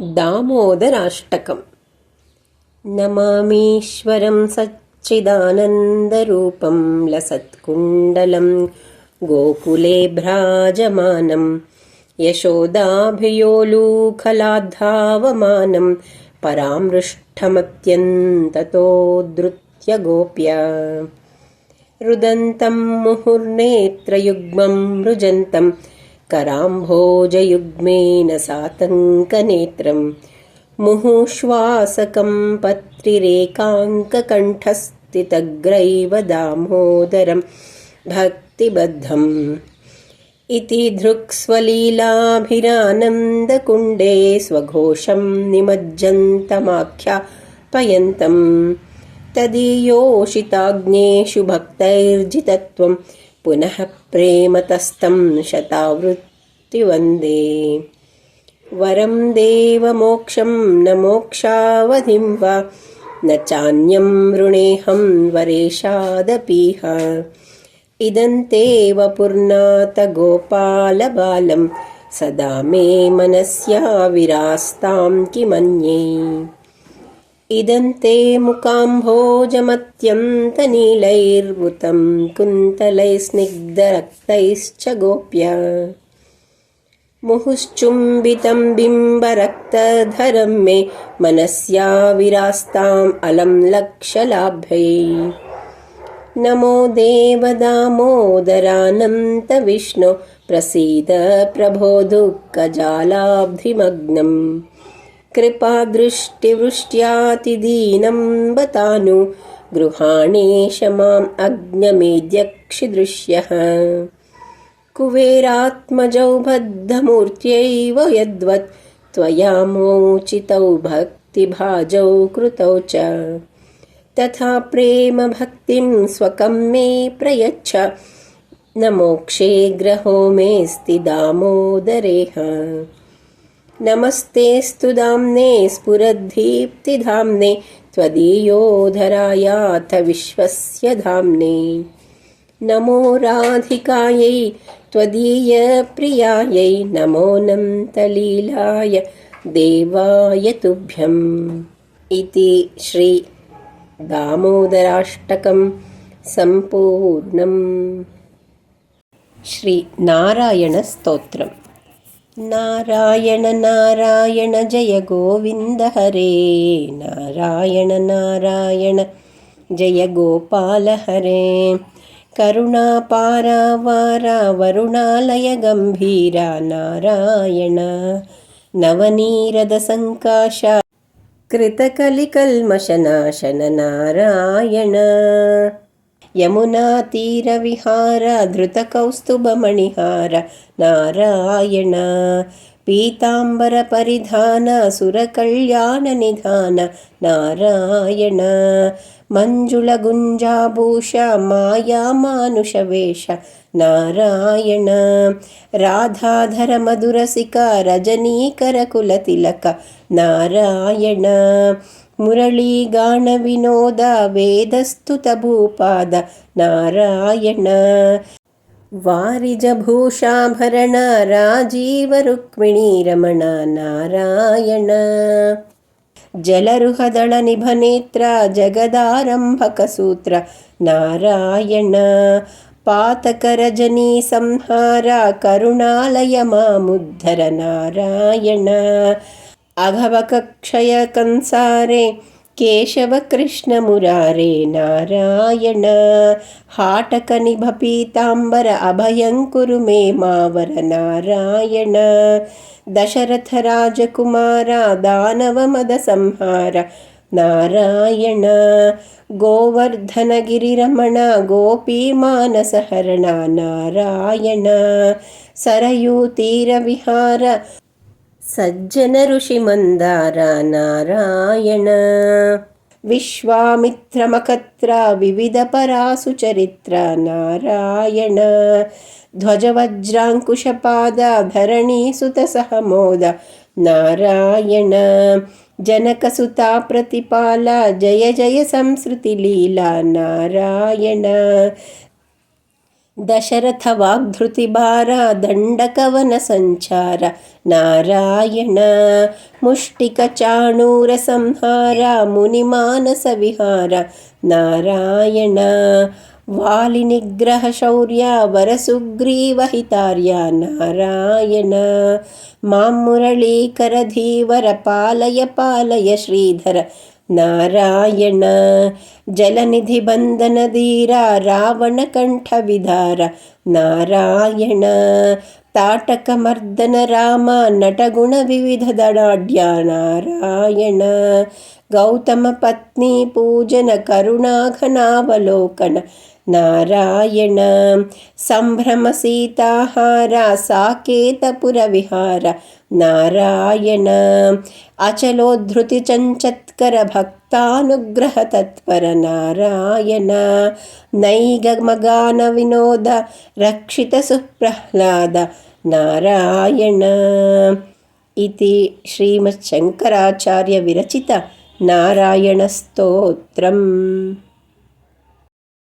दामोदराष्टकम्। नमामीश्वरं सच्चिदानन्दरूपं लसत्कुण्डलं गोकुले भ्राजमानं यशोदाभियोलूखलाद्धावमानं परामृष्ठमत्यन्ततोद्धृत्य गोप्य। रुदन्तं मुहुर्नेत्रयुग्मं मृजन्तम् कराम्भोजयुग्मेन सातङ्कनेत्रं मुहुश्वासकं पत्रिरेकाङ्ककण्ठस्थितग्रैव दामोदरं भक्तिबद्धम्। इति धृक्स्वलीलाभिरानन्दकुण्डे स्वघोषं निमज्जन्तमाख्यापयन्तम्। तदीयोषिताग्नेषु भक्तैर्जितत्वं पुनः प्रेमतस्तं शतावृत्तिवन्दे। वरं देवमोक्षं न मोक्षावधिं वा न चान्यं वृणेऽहं वरेशादपीह पुर्णात गोपालबालं सदा मे मनस्या विरास्तां किमन्ये इदन्ते मुकाम्भोजमत्यन्तनीलैर्वृतं कुन्तलैस्निग्धरक्तैश्च गोप्य। मुहुश्चुम्बितं बिम्बरक्तधरं मे मनस्या विरास्ताम् अलं लक्षलाभै। नमो देवदामोदरानन्तविष्णो प्रसीद प्रभो दुःखजालाब्धिमग्नम् कृपादृष्टिवृष्ट्यातिदीनं बतानु गृहाणेश माम् अग्नमेद्यक्षिदृश्यः कुबेरात्मजौ बद्धमूर्त्यैव यद्वत् त्वया मोचितौ भक्तिभाजौ कृतौ च। तथा प्रेमभक्तिं स्वकं मे प्रयच्छ। न मोक्षे ग्रहो मेऽस्ति दामोदरेह नमस्तेऽस्तु दाम्ने स्फुरद्धीप्तिधाम्ने त्वदीयोधरायाथ विश्वस्य धाम्ने। नमो राधिकायै त्वदीयप्रियायै नमोऽनन्तलीलाय देवाय तुभ्यम्। इति श्री दामोदराष्टकं सम्पूर्णम्। श्रीनारायणस्तोत्रम् नारायण नारायण जय गोविन्द हरे। नारायण नारायण जय गोपाल हरे। करुणापारावारा वरुणालय गम्भीरा। नारायण नवनीरदसङ्काश कृतकलिकल्मशनाशन नारायण यमुनातीरविहार धृतकौस्तुभमणिहार नारायण पीताम्बरपरिधान सुरकल्याणनिधान नारायण मञ्जुलगुञ्जाभूष मायामानुषवेश नारायण राधाधरमधुरसिका रजनीकरकुलतिलक नारायण मुरळीगाणविनोद वेदस्तुतभूपाद नारायण। वारिजभूषाभरण राजीवरुक्मिणीरमण नारायण। जलरुहदळनिभनेत्र जगदारम्भकसूत्र नारायण। पातकरजनीसंहार करुणालय मामुद्धर नारायण अघवकक्षयकंसारे केशवकृष्णमुरारे नारायण हाटकनिभपीताम्बर अभयङ्कुरु मे मावर नारायण दशरथराजकुमार दानवमदसंहार नारायण गोवर्धनगिरिरमण गोपीमानसहरण नारायण सरयूतीरविहार सज्जन ऋषिमन्दार नारायण विश्वामित्रमकत्र विविधपरासुचरित्र नारायण ध्वजवज्राङ्कुशपाद धरणीसुतसहमोद नारायण जनकसुता प्रतिपाल जय जय संसृतिलीला नारायण दशरथवाग्धृतिभार दण्डकवनसञ्चार नारायण मुष्टिकचाणूरसंहार मुनिमानसविहार नारायण वालिनिग्रहशौर्य वरसुग्रीवहितार्या नारायण मां मुरळीकरधीवर पालय पालय श्रीधर ನಾರಾಯಣ. ಜಲನಿಧಿ ಬಂಧನ ಧೀರ ರಾವಣ ಕಂಠ ವಿಧಾರ. ನಾರಾಯಣ ತಾಟಕಮರ್ದನ ರಾಮ ನಟಗುಣ ವಿವಿಧ ದಡಾಢ್ಯ ನಾರಾಯಣ ಗೌತಮ ಪತ್ನಿ ಪೂಜನ ಕರುಣಾಘನಾವಲೋಕನ ನಾರಾಯಣ ಸಂಭ್ರಮ ಸೀತಾಹಾರ ಸಾಕೇತಪುರ ವಿಹಾರ ನಾರಾಯಣ ಅಚಲೋದ್ಧತಿ ಚಂಚತ್ಕರ ಭಕ್ತಾನುಗ್ರಹ ತತ್ಪರ ನಾರಾಯಣ ನೈಗ ಮಗಾನ ವಿನೋದ नारायण नैगमगानविनोद रक्षितसुप्रह्लाद नारायण। इति श्रीमच्छङ्कराचार्यविरचित नारायणस्तोत्रम्